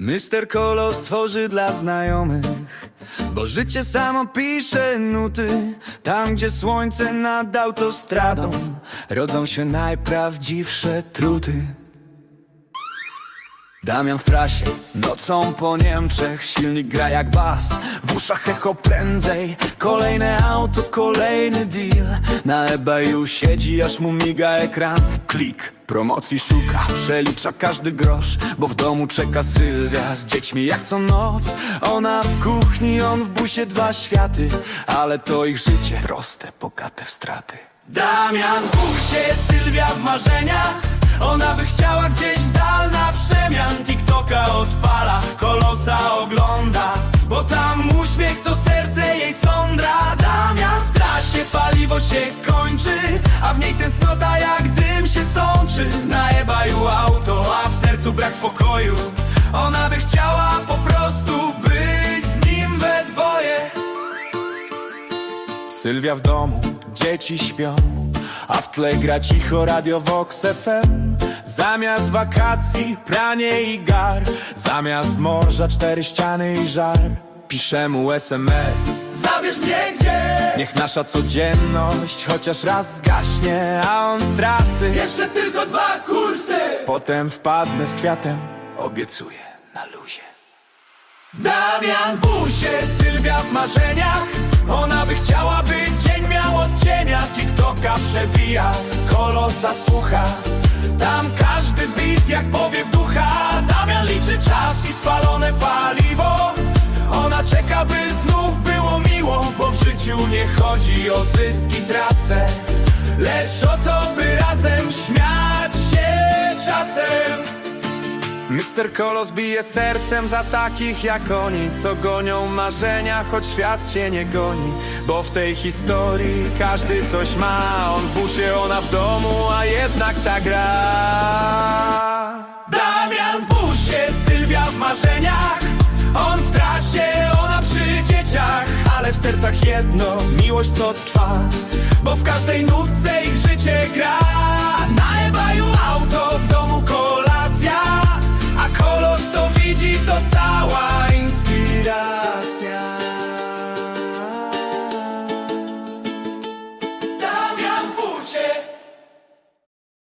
Mister Kolos tworzy dla znajomych Bo życie samo pisze nuty. Tam gdzie słońce nad autostradą Rodzą się najprawdziwsze truty Damian w trasie, nocą po Niemczech Silnik gra jak bas, w uszach echo prędzej Kolejne auto, kolejny deal. Na eBayu siedzi, aż mu miga ekran. Klik, promocji szuka, przelicza każdy grosz Bo w domu czeka Sylwia z dziećmi jak co noc. Ona w kuchni, on w busie, dwa światy Ale to ich życie, proste, bogate w straty. Damian w busie, Sylwia w marzeniach. Ona by chciała gdzieś w dal przemian TikToka odpala, kolosa ogląda Bo tam uśmiech, co serce jej sądra. Damian w trasie, paliwo się kończy A w niej tęsknota jak dym się sączy. Na ebaju auto, a w sercu brak spokoju. Ona by Sylwia w domu, dzieci śpią A w tle gra cicho radio Vox FM Zamiast wakacji pranie i gar Zamiast morza cztery ściany i żar. Piszę mu SMS Zabierz mnie gdzie Niech nasza codzienność chociaż raz zgaśnie A on z trasy. Jeszcze tylko dwa kursy! Potem wpadnę z kwiatem Obiecuję na luzie. Damian w busie, Sylwia w marzeniach Ona by przewija, kolosa słucha Tam każdy beat jak powiew ducha. Damian liczy czas i spalone paliwo. Ona czeka, by znów było miło Bo w życiu nie chodzi o zyski, trasę. Lecz o to, by razem śmiać Mister Kolos bije sercem za takich jak oni Co gonią marzenia, choć świat się nie goni. Bo w tej historii każdy coś ma On w busie, ona w domu, a jednak ta gra. Damian w busie, Sylwia w marzeniach On w trasie, ona przy dzieciach. Ale w sercach jedno, miłość co trwa Bo w każdej nutce ich życie gra